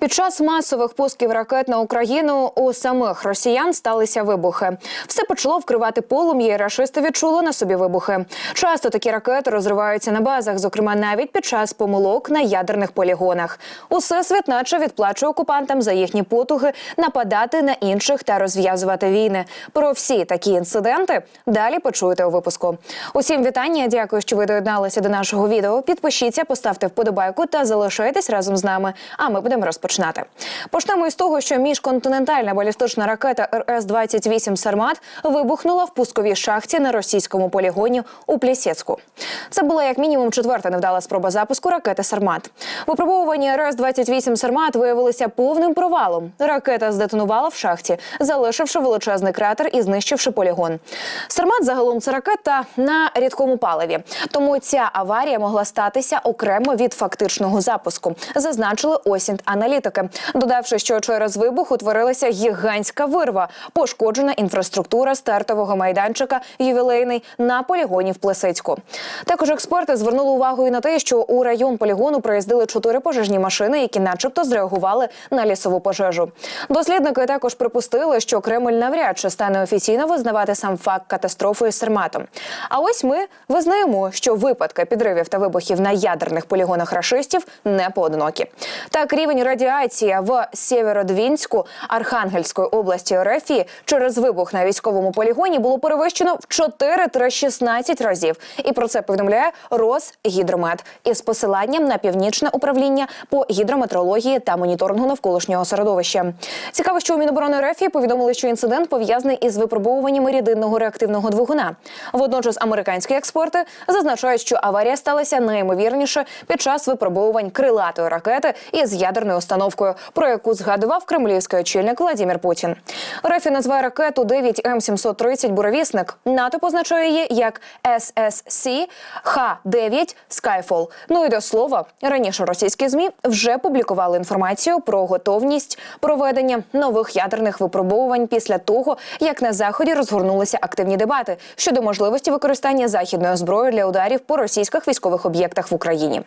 Під час масових пусків ракет на Україну у самих росіян сталися вибухи. Все почало вкривати полум'я, і рашисти відчули на собі вибухи. Часто такі ракети розриваються на базах, зокрема навіть під час помилок на ядерних полігонах. Усе світ наче відплачує окупантам за їхні потуги нападати на інших та розв'язувати війни. Про всі такі інциденти далі почуєте у випуску. Усім вітання. Дякую, що ви доєдналися до нашого відео. Підпишіться, поставте вподобайку та залишайтесь разом з нами. А ми будемо розпочинати. Почнемо із того, що міжконтинентальна балістична ракета РС-28 «Сармат» вибухнула в пусковій шахті на російському полігоні у Плісецьку. Це була як мінімум четверта невдала спроба запуску ракети «Сармат». Випробовування РС-28 «Сармат» виявилося повним провалом. Ракета здетонувала в шахті, залишивши величезний кратер і знищивши полігон. «Сармат» загалом це ракета на рідкому паливі, тому ця аварія могла статися окремо від фактичного запуску, зазначили осінь аналітики, додавши, що через вибух утворилася гігантська вирва, пошкоджена інфраструктура стартового майданчика ювілейний на полігоні в Плесецьку. Також експерти звернули увагу і на те, що у район полігону проїздили чотири пожежні машини, які, начебто, зреагували на лісову пожежу. Дослідники також припустили, що Кремль навряд чи стане офіційно визнавати сам факт катастрофи з Серматом. А ось ми визнаємо, що випадки підривів та вибухів на ядерних полігонах рашистів не поодинокі. Так, рівень радіації в Сєвєродвінську Архангельської області РФ через вибух на військовому полігоні було перевищено в 4-16 разів. І про це повідомляє Росгідромет із посиланням на північне управління по гідрометрології та моніторингу навколишнього середовища. Цікаво, що у Міноборони РФ повідомили, що інцидент пов'язаний із випробовуваннями рідинного реактивного двигуна. Водночас американські експерти зазначають, що аварія сталася найімовірніше під час випробовувань крилатої ракети із ядерною установкою, про яку згадував кремлівський очільник Владимир Путін. РФ називає ракету 9 М 730 Буровісник. НАТО позначає її як SSC Х-9 Skyfall. Ну і до слова, раніше російські змі вже публікували інформацію про готовність проведення нових ядерних випробовувань після того, як на заході розгорнулися активні дебати щодо можливості використання західної зброї для ударів по російських військових об'єктах в Україні.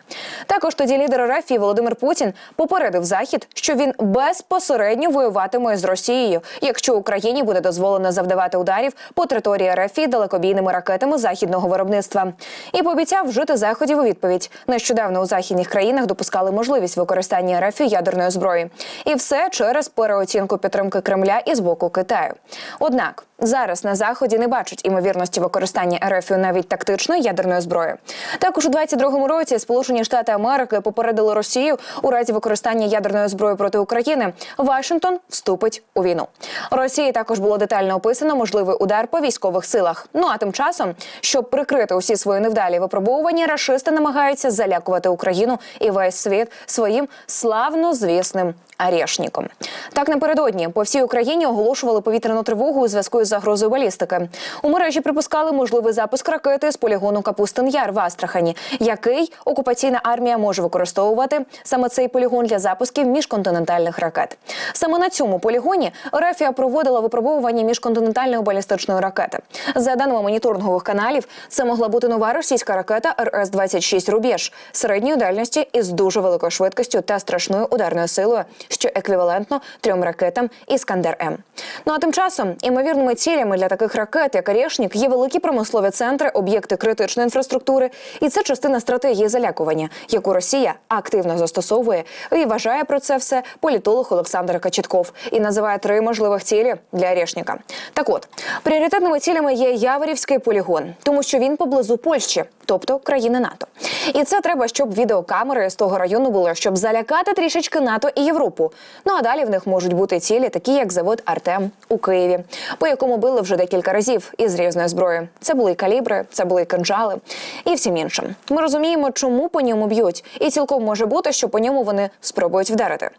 Також тоді лідер РФ Володимир Путін попередив захід, що він безпосередньо воюватиме з Росією, якщо Україні буде дозволено завдавати ударів по території РФ далекобійними ракетами західного виробництва, і пообіцяв вжити заходів у відповідь. Нещодавно у західних країнах допускали можливість використання РФ ядерної зброї, і все через переоцінку підтримки Кремля і з боку Китаю. Однак зараз на заході не бачать імовірності використання РФ навіть тактичної ядерної зброї. Також у 22-му році Сполучені Штати Америки попередили Росію у разі використання ядерної зброї проти України. Вашингтон вступить у війну. Росії також було детально описано можливий удар по військових силах. Ну а тим часом, щоб прикрити усі свої невдалі випробовування, рашисти намагаються залякувати Україну і весь світ своїм славнозвісним Арєшніком. Так напередодні по всій Україні оголошували повітряну тривогу у зв'язку із загрозою балістики. У мережі припускали можливий запуск ракети з полігону Капустин Яр в Астрахані, який окупаційна армія може використовувати саме цей полігон для запусків міжконтинентальних ракет. Саме на цьому полігоні Рефія проводила випробовування міжконтинентальної балістичної ракети. За даними моніторингових каналів, це могла бути нова російська ракета РС-26 Рубіж середньої дальності із дуже великою швидкістю та страшною ударною силою що еквівалентно трьом ракетам Іскандер М. Ну а тим часом імовірними цілями для таких ракет, як Арєшнік, є великі промислові центри, об'єкти критичної інфраструктури, і це частина стратегії залякування, яку Росія активно застосовує і вважає про це все політолог Олександр Качетков і називає три можливих цілі для Арєшніка. Так от пріоритетними цілями є Яворівський полігон, тому що він поблизу Польщі, тобто країни НАТО. І це треба, щоб відеокамери з того району були, щоб залякати трішечки НАТО і Європу. Ну а далі в них можуть бути цілі, такі як завод Артем у Києві, по якому били вже декілька разів із різної зброї. Це були калібри, це були і кинджали і всім іншим. Ми розуміємо, чому по ньому б'ють, і цілком може бути, що по ньому вони спробують вдарити.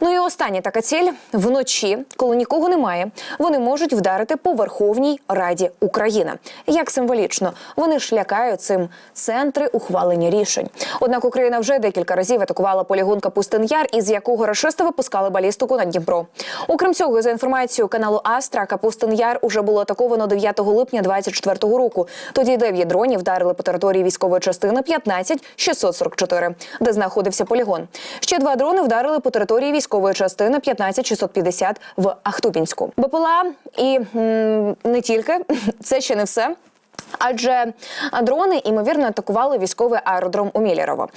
Ну і остання така ціль вночі, коли нікого немає, вони можуть вдарити по Верховній Раді України. Як символічно, вони ж лякають цим центри ухвалення рішень. Однак Україна вже декілька разів атакувала полігон Капустин Яр, із якого рашисти випускали балістику на Дніпро. Окрім цього, за інформацією каналу Астра, Капустин Яр уже було атаковано 9 липня 24 року. Тоді дев'ять дронів вдарили по території військової частини 15 644, де знаходився полігон. Ще два дрони вдарили по території військової частини 15 650 в Ахтубінську. БПЛА і м, не тільки це ще не все. Адже дрони ймовірно атакували військовий аеродром у Мілєрово.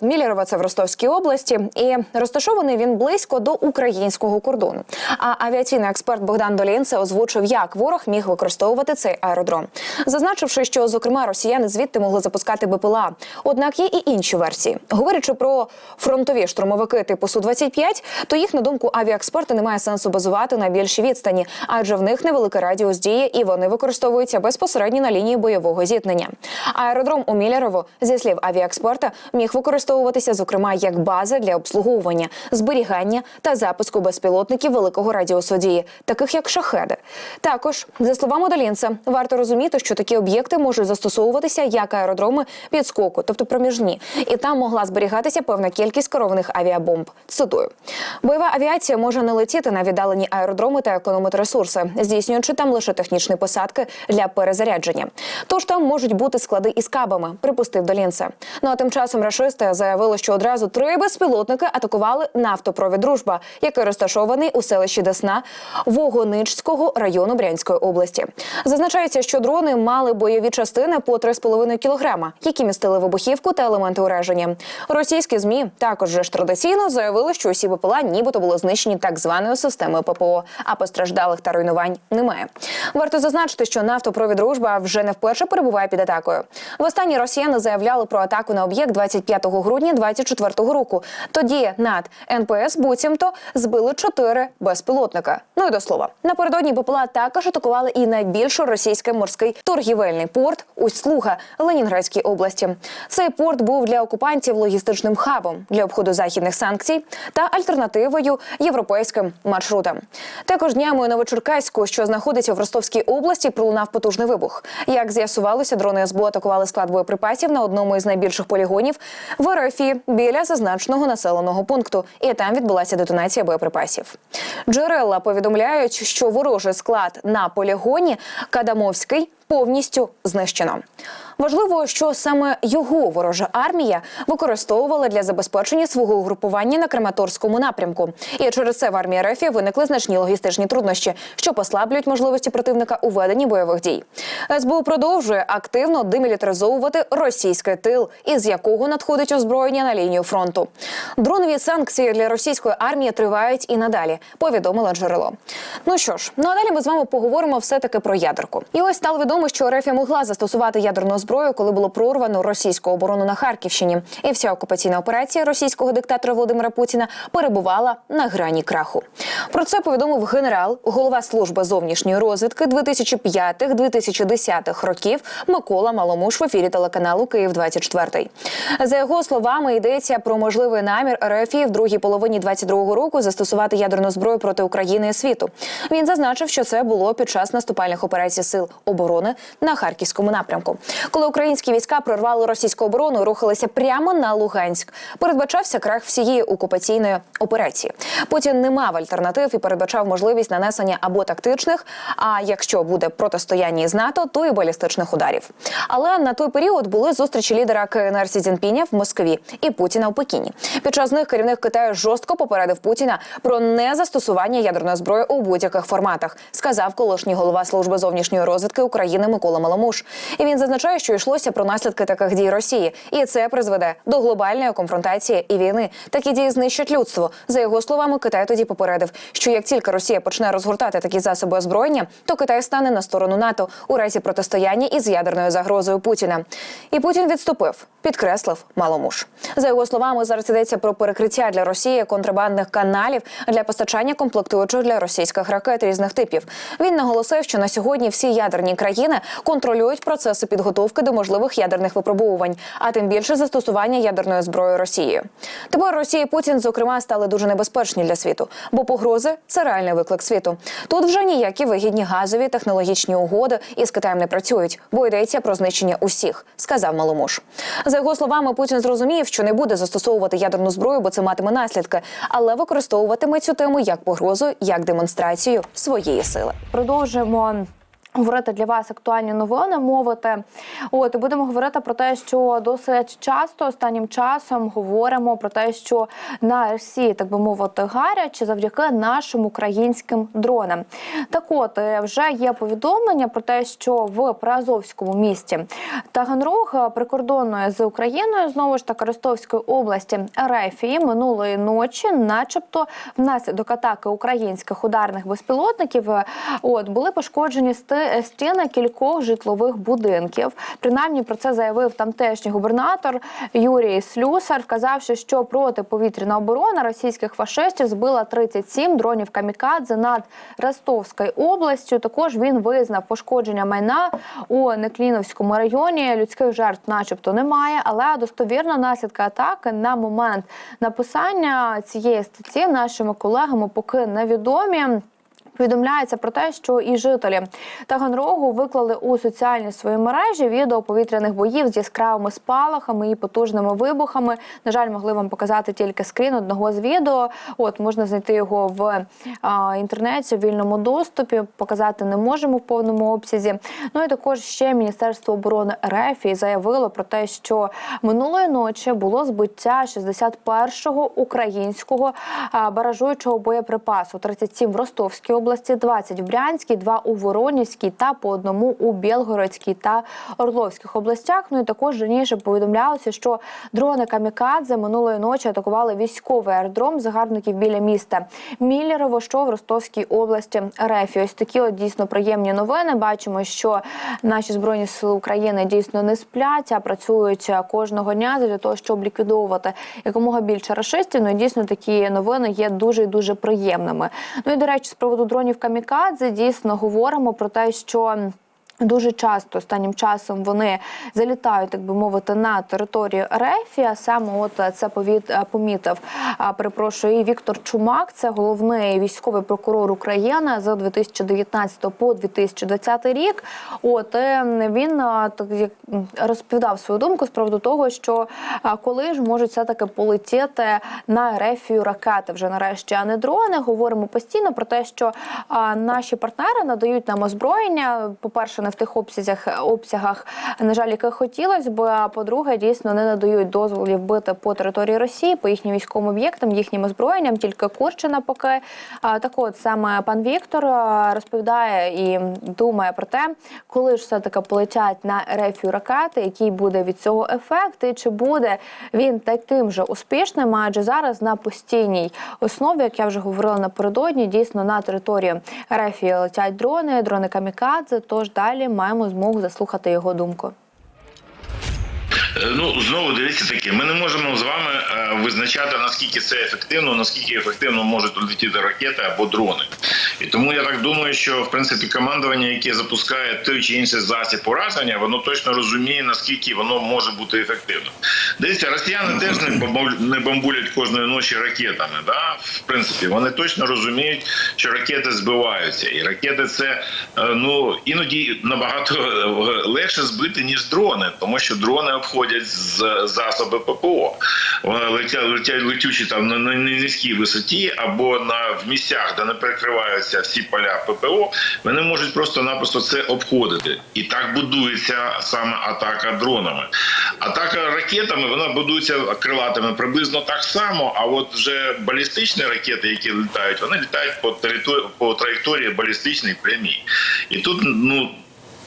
Мілєрово – це в Ростовській області, і розташований він близько до українського кордону. А авіаційний експерт Богдан Долінце озвучив, як ворог міг використовувати цей аеродром, зазначивши, що зокрема росіяни звідти могли запускати БПЛА. Однак є і інші версії. Говорячи про фронтові штурмовики типу су 25 то їх на думку авіаексперта немає сенсу базувати на більшій відстані, адже в них невеликий радіус дії і вони використовуються безпосередньо на лінії бойового зіткнення. Аеродром у Міллярово, зі слів авіаексперта, міг використовуватися зокрема як база для обслуговування, зберігання та запуску безпілотників великого радіусу дії, таких як шахеди. Також за словами Долінца, варто розуміти, що такі об'єкти можуть застосовуватися як аеродроми підскоку, тобто проміжні, і там могла зберігатися певна кількість керованих авіабомб. Цитую, бойова авіація може не летіти на віддалені аеродроми та економити ресурси, здійснюючи там лише технічні посадки для перезарядження. Тож там можуть бути склади із кабами, припустив Долінце. Ну а тим часом рашисти заявили, що одразу три безпілотники атакували нафтопровід Дружба, який розташований у селищі Десна Вогоничського району Брянської області. Зазначається, що дрони мали бойові частини по 3,5 кілограма, які містили вибухівку та елементи ураження. Російські змі також же ж традиційно заявили, що усі БПЛА нібито були знищені так званою системою ППО, а постраждалих та руйнувань немає. Варто зазначити, що нафтопровід Дружба вже не вперше перебуває під атакою. Востаннє росіяни заявляли про атаку на об'єкт 25 грудня 24 року. Тоді над НПС буцімто збили чотири безпілотника. Ну і до слова, напередодні БПЛА також атакували і найбільший російський морський торгівельний порт Усть-Луга Ленінградській області. Цей порт був для окупантів логістичним хабом для обходу західних санкцій та альтернативою європейським маршрутам. Також днями Новочеркаську, що знаходиться в Ростовській області, пролунав потужний вибух. Як з'ясувалося, дрони СБУ атакували склад боєприпасів на одному із найбільших полігонів в РФ біля зазначеного населеного пункту, і там відбулася детонація боєприпасів. Джерела повідомляють, що ворожий склад на полігоні Кадамовський повністю знищено. Важливо, що саме його ворожа армія використовувала для забезпечення свого угрупування на Краматорському напрямку. І через це в армії РФ виникли значні логістичні труднощі, що послаблюють можливості противника у веденні бойових дій. СБУ продовжує активно демілітаризовувати російський тил, із якого надходить озброєння на лінію фронту. Дронові санкції для російської армії тривають і надалі. Повідомило джерело. Ну що ж, ну а далі ми з вами поговоримо все таки про ядерку. І ось стало відомо, що РФ могла застосувати ядерну зброю, коли було прорвано російську оборону на Харківщині, і вся окупаційна операція російського диктатора Володимира Путіна перебувала на грані краху. Про це повідомив генерал, голова служби зовнішньої розвідки 2005-2010 років Микола Маломуш в ефірі телеканалу Київ 24 За його словами, йдеться про можливий намір РФ в другій половині 22-го року застосувати ядерну зброю проти України і світу. Він зазначив, що це було під час наступальних операцій сил оборони на харківському напрямку, коли українські війська прорвали російську оборону рухалися прямо на Луганськ. Передбачався крах всієї окупаційної операції. Путін не мав альтернатив і передбачав можливість нанесення або тактичних, а якщо буде протистояння із НАТО, то і балістичних ударів. Але на той період були зустрічі лідера КНР Сі Цзіньпіня в Москві і Путіна в Пекіні. Під час них керівник Китаю жорстко попередив Путіна про незастосування ядерної зброї у будь-яких форматах, сказав колишній голова служби зовнішньої розвідки України Микола Маломуш. І він зазначає, що йшлося про наслідки таких дій Росії, і це призведе до глобальної конфронтації і війни. Такі дії знищать людство. За його словами, Китай тоді попередив, що як тільки Росія почне розгортати такі засоби озброєння, то Китай стане на сторону НАТО у разі протистояння із ядерною загрозою Путіна. І Путін відступив, підкреслив Маломуш. За його словами, зараз йдеться про перекриття для Росії контрабандних каналів для постачання комплектуючих для російських ракет різних типів. Він наголосив, що на сьогодні всі ядерні країни контролюють процеси підготовки до можливих ядерних випробувань, а тим більше застосування ядерної зброї Росією. Тепер Росія і Путін, зокрема, стали дуже небезпечні для світу, бо погрози це реальний виклик світу. Тут вже ніякі вигідні газові технологічні угоди із Китаєм не працюють, бо йдеться про знищення усіх, сказав Маломуш. За його словами, Путін зрозумів, що не буде застосовувати ядерну зброю, бо це матиме наслідки, але використовуватиме цю тему як погрозу, як демонстрацію своєї сили. Продовжуємо. Говорити для вас актуальні новини, мовити. От і будемо говорити про те, що досить часто останнім часом говоримо про те, що на Росії, так би мовити, гаряче завдяки нашим українським дронам. Так от е, вже є повідомлення про те, що в Приазовському місті Таганрог е, прикордонної з Україною знову ж таки Ростовської області Рефії минулої ночі, начебто, внаслідок атаки українських ударних безпілотників, е, от були пошкоджені сти- стіни кількох житлових будинків. Принаймні про це заявив тамтешній губернатор Юрій Слюсар, вказавши, що протиповітряна оборона російських фашистів збила 37 дронів камікадзе над Ростовською областю. Також він визнав пошкодження майна у Некліновському районі. Людських жертв, начебто, немає, але достовірно наслідки атаки на момент написання цієї статті нашими колегами поки невідомі. Повідомляється про те, що і жителі Таганрогу виклали у соціальні свої мережі відео повітряних боїв з яскравими спалахами і потужними вибухами. На жаль, могли вам показати тільки скрін одного з відео. От можна знайти його в а, інтернеті в вільному доступі. Показати не можемо в повному обсязі. Ну і також ще Міністерство оборони РФ заявило про те, що минулої ночі було збиття 61-го українського баражуючого боєприпасу. 37 в Ростовській області, 20 в Брянській, 2 у Воронівській та по одному у Білгородській та Орловських областях. Ну і також раніше повідомлялося, що дрони камікадзе минулої ночі атакували військовий аеродром загарбників біля міста Міллєрово, що в Ростовській області РФ. І Ось такі от дійсно приємні новини. Бачимо, що наші збройні сили України дійсно не сплять, а працюють кожного дня для того, щоб ліквідовувати якомога більше рашистів. Ну і дійсно такі новини є дуже і дуже приємними. Ну і до речі, з приводу дронів камікадзе дійсно говоримо про те, що. Дуже часто останнім часом вони залітають, так би мовити, на територію. А саме от це повід е, помітив. Перепрошую, і Віктор Чумак, це головний військовий прокурор України з 2019 по 2020 рік. От е, він так розповідав свою думку з приводу того, що коли ж можуть все таки полетіти на РФ ракети вже нарешті, а не дрони. Говоримо постійно про те, що наші партнери надають нам озброєння. По перше, не в тих обсязях обсягах, на жаль, яких хотілося б. А по-друге, дійсно не надають дозволів бити по території Росії, по їхнім військовим об'єктам, їхнім озброєнням, тільки Курчина поки. Так от саме пан Віктор розповідає і думає про те, коли ж все таки полетять на РФ ракети, який буде від цього ефект, і чи буде він таким же успішним, адже зараз на постійній основі, як я вже говорила напередодні, дійсно на території РФ летять дрони, дрони камікадзе. Тож далі маємо змогу заслухати його думку. Е, Ну знову дивіться таке. Ми не можемо з вами е, визначати наскільки це ефективно, наскільки ефективно можуть летіти ракети або дрони. І тому я так думаю, що в принципі командування, яке запускає той чи інший засіб ураження, воно точно розуміє наскільки воно може бути ефективним. Дивіться, росіяни теж не бомбу- не бомбулять кожної ночі ракетами. Да? В принципі, вони точно розуміють, що ракети збиваються, і ракети це е, ну іноді набагато легше збити ніж дрони, тому що дрони обходять з засоби ППО. Летять, летять летючі там на, низькій висоті або на в місцях, де не перекриваються всі поля ППО. Вони можуть просто-напросто це обходити, і так будується саме атака дронами. Атака ракетами вона будується крилатими приблизно так само. А от вже балістичні ракети, які літають, вони літають по території по траєкторії балістичній прямій. І тут ну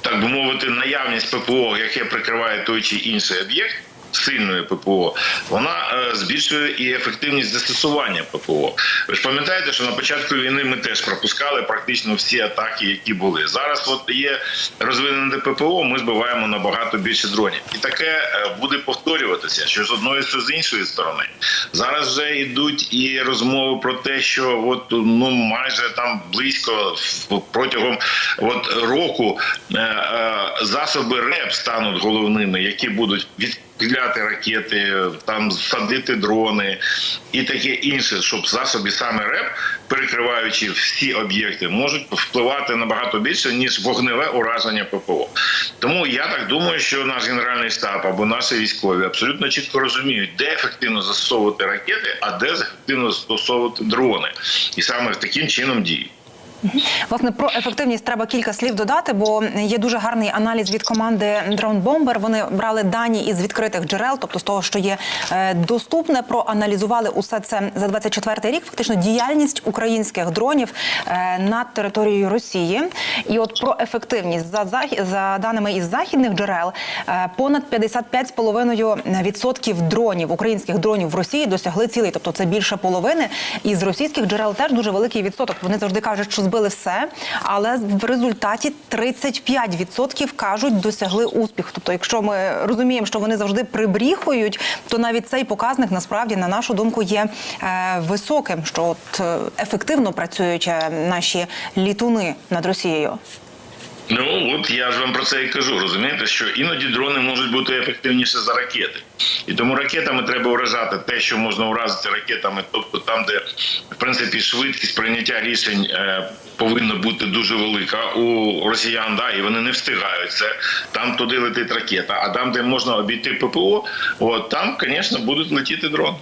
так би мовити, наявність ППО, яке прикриває той чи інший об'єкт. Сильної ППО вона е, збільшує і ефективність застосування ППО. Ви ж пам'ятаєте, що на початку війни ми теж пропускали практично всі атаки, які були. Зараз от є розвинене ППО, ми збиваємо набагато більше дронів, і таке е, буде повторюватися, що з одної, що з іншої сторони. Зараз вже йдуть і розмови про те, що от ну майже там близько протягом от року е, засоби РЕП стануть головними, які будуть від виробляти ракети, там садити дрони і таке інше, щоб засоби саме РЕП, перекриваючи всі об'єкти, можуть впливати набагато більше ніж вогневе ураження ППО. Тому я так думаю, що наш генеральний штаб або наші військові абсолютно чітко розуміють, де ефективно застосовувати ракети, а де ефективно застосовувати дрони, і саме таким чином діють. Власне про ефективність треба кілька слів додати, бо є дуже гарний аналіз від команди Drone Bomber. Вони брали дані із відкритих джерел, тобто з того, що є е, доступне, проаналізували усе це за 24 рік. Фактично діяльність українських дронів е, над територією Росії. І от про ефективність за захід за даними із західних джерел, е, понад 55,5% дронів українських дронів в Росії досягли цілей, тобто це більше половини. І з російських джерел теж дуже великий відсоток. Вони завжди кажуть, що збили все, але в результаті 35% кажуть, досягли успіху. Тобто, якщо ми розуміємо, що вони завжди прибріхують, то навіть цей показник насправді, на нашу думку, є е, високим, що от е, ефективно працюють е, наші літуни над Росією. Ну от я ж вам про це і кажу. Розумієте, що іноді дрони можуть бути ефективніше за ракети, і тому ракетами треба уражати те, що можна уразити ракетами, тобто там, де в принципі швидкість прийняття рішень е, повинна бути дуже велика у росіян, да, і вони не встигають це. Там туди летить ракета, а там, де можна обійти ППО, от там, звісно, будуть летіти дрони.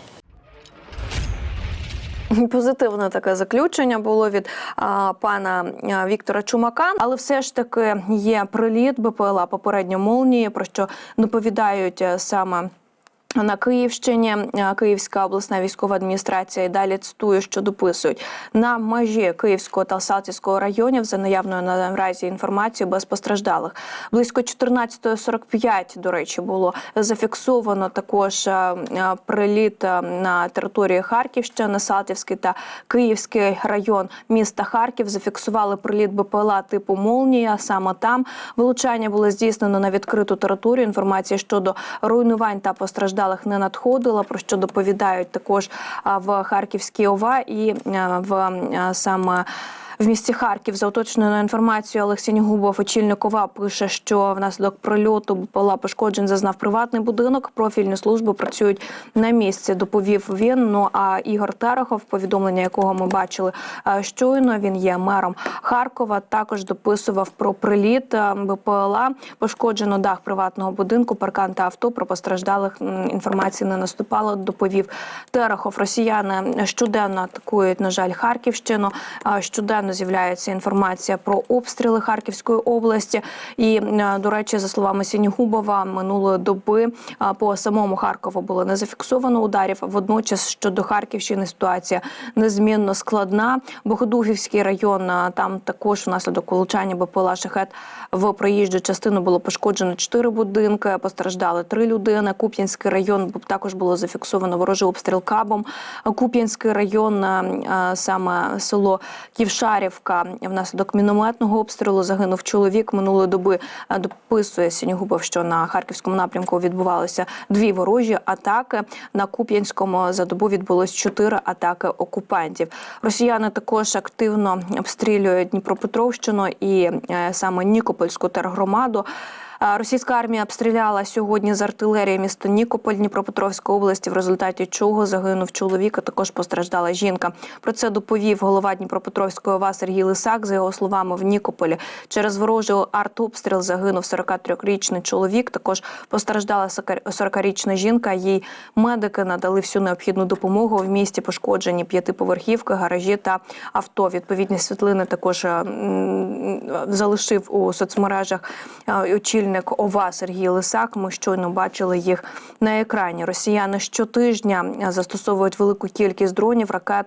Позитивне таке заключення було від а, пана Віктора Чумака, але все ж таки є приліт БПЛА попередньо молнії, про що доповідають е, саме. На Київщині е, Київська обласна військова адміністрація і далі цитую, що дописують на межі Київського та Салтівського районів за наявною наразі інформацією без постраждалих. Близько 14.45, до речі, було зафіксовано також е, е, приліт на території Харківщини, Салтівський та Київський район міста Харків. Зафіксували приліт БПЛА типу Молнія. Саме там вилучання було здійснено на відкриту територію. Інформації щодо руйнувань та постраждалих не надходила. про що доповідають також в Харківській ОВА і в саме. В місті Харків за уточненою інформацією Олексій Нігубов, очільник ОВА, пише, що внаслідок прильоту БПЛА пошкоджень зазнав приватний будинок. Профільні служби працюють на місці. Доповів він. Ну а Ігор Терехов, повідомлення якого ми бачили е, щойно. Він є мером Харкова. Також дописував про приліт е, БПЛА. Пошкоджено дах приватного будинку, паркан та авто. Про постраждалих інформації не наступало. Доповів Терехов. Росіяни щоденно атакують, на жаль, Харківщину. А Щоденно з'являється інформація про обстріли Харківської області. І е, до речі, за словами Сінігубова, минулої доби по самому Харкову було не зафіксовано ударів. Водночас щодо Харківщини ситуація незмінно складна. Богодухівський район там також внаслідок влучання БПЛА шахет в проїжджу частину було пошкоджено чотири будинки. Постраждали три людини. Куп'янський район також було зафіксовано ворожий обстріл кабом. Куп'янський район, саме село Ківшарівка, внаслідок мінометного обстрілу загинув чоловік. Минулої доби дописує Сінігубов, що на харківському напрямку відбувалися дві ворожі атаки. На Куп'янському за добу відбулось чотири атаки окупантів. Росіяни також активно обстрілюють Дніпропетровщину і е, саме Нікопольську тергромаду. Російська армія обстріляла сьогодні з артилерії місто Нікополь Дніпропетровської області, в результаті чого загинув чоловік, а також постраждала жінка. Про це доповів голова Дніпропетровської ОВА Сергій Лисак. За його словами, в Нікополі через ворожий артобстріл загинув 43-річний чоловік. Також постраждала 40-річна жінка. Їй медики надали всю необхідну допомогу. В місті пошкоджені п'ятиповерхівки, гаражі та авто. Відповідні світлини також е, залишив у соцмережах е, очільник ОВА Сергій Лисак. Ми щойно бачили їх на екрані. Росіяни щотижня застосовують велику кількість дронів, ракет.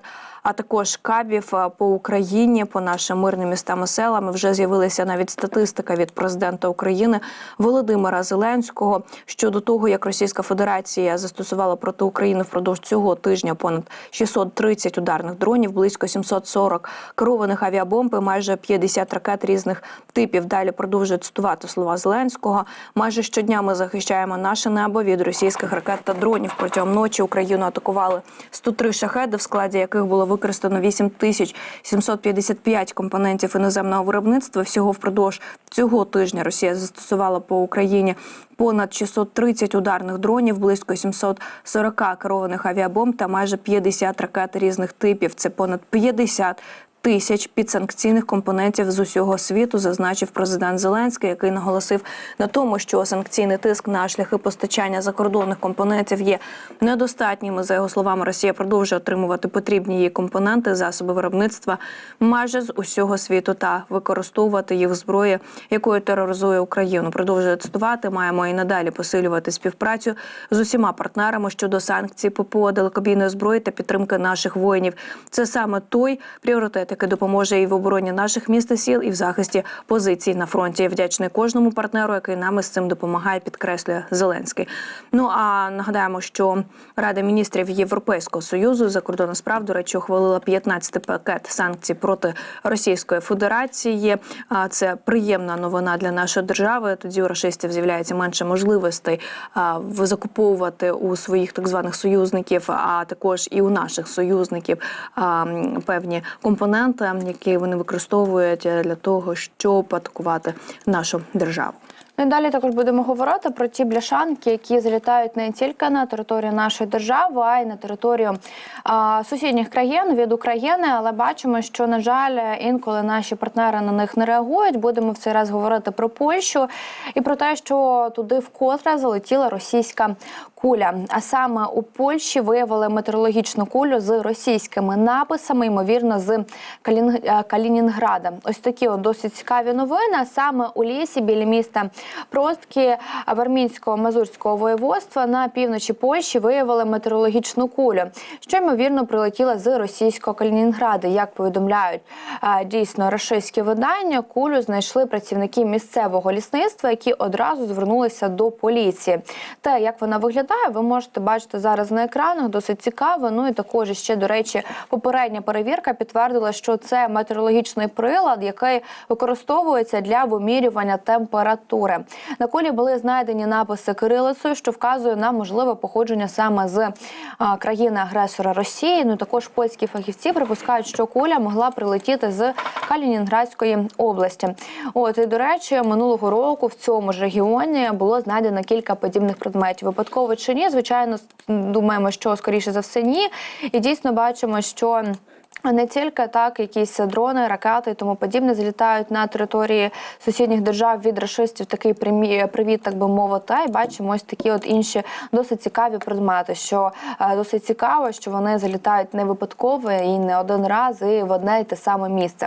А також кабів е, по Україні, по нашим мирним містам і селам вже з'явилася навіть статистика від президента України Володимира Зеленського щодо того, як Російська Федерація застосувала проти України впродовж цього тижня понад 630 ударних дронів, близько 740 керованих авіабомб, і майже 50 ракет різних типів. Далі продовжують цитувати слова Зеленського. Майже щодня ми захищаємо наше небо від російських ракет та дронів. Протягом ночі Україну атакували 103 шахеди, в складі яких було використано 8755 компонентів іноземного виробництва. Всього впродовж цього тижня Росія застосувала по Україні понад 630 ударних дронів, близько 740 керованих авіабомб та майже 50 ракет різних типів. Це понад 50 тисяч підсанкційних компонентів з усього світу, зазначив президент Зеленський, який наголосив на тому, що санкційний тиск на шляхи постачання закордонних компонентів є недостатніми. За його словами, Росія продовжує отримувати потрібні її компоненти, засоби виробництва майже з усього світу та використовувати їх в зброї, якою тероризує Україну. Продовжує цитувати. Маємо і надалі посилювати співпрацю з усіма партнерами щодо санкцій ППО, далекобійної зброї та підтримки наших воїнів. Це саме той пріоритет, який допоможе і в обороні наших міст і сіл, і в захисті позицій на фронті. Вдячний кожному партнеру, який нам із цим допомагає, підкреслює Зеленський. Ну а нагадаємо, що Рада міністрів Європейського союзу закордонних справ, до речі, ухвалила 15 пакет санкцій проти Російської Федерації. Це приємна новина для нашої держави. Тоді у рашистів з'являється менше можливостей закуповувати у своїх так званих союзників, а також і у наших союзників певні компоненти, які вони використовують е, для того, щоб атакувати нашу державу. Ну і далі також будемо говорити про ті бляшанки, які залітають не тільки на територію нашої держави, а й на територію а, сусідніх країн від України. Але бачимо, що на жаль, інколи наші партнери на них не реагують. Будемо в цей раз говорити про Польщу і про те, що туди вкотре залетіла російська куля. А саме у Польщі виявили метеорологічну кулю з російськими написами, ймовірно, з Калін... е, Калінінграда. Ось такі от досить цікаві новини. Саме у лісі біля міста Простки Вармінського Мазурського воєводства на півночі Польщі виявили метеорологічну кулю, що ймовірно прилетіла з російського Калінінграда. Як повідомляють е, дійсно рашистські видання, кулю знайшли працівники місцевого лісництва, які одразу звернулися до поліції. Те, як вона виглядає, ви можете бачити зараз на екранах. Досить цікаво. Ну і також ще до речі, попередня перевірка підтвердила, що це метеорологічний прилад, який використовується для вимірювання температури. На колі були знайдені написи кирилицею, що вказує на можливе походження саме з країни-агресора Росії. Ну також польські фахівці припускають, що куля могла прилетіти з Калінінградської області. От і до речі, минулого року в цьому ж регіоні було знайдено кілька подібних предметів. Випадково чи ні, звичайно, думаємо, що скоріше за все ні. І дійсно бачимо, що. Не тільки так, якісь дрони, ракети і тому подібне залітають на території сусідніх держав від рашистів. Такий примі- привіт, так би мовити. І бачимо ось такі от інші досить цікаві предмети. Що е, досить цікаво, що вони залітають не випадково і не один раз, і в одне і те саме місце.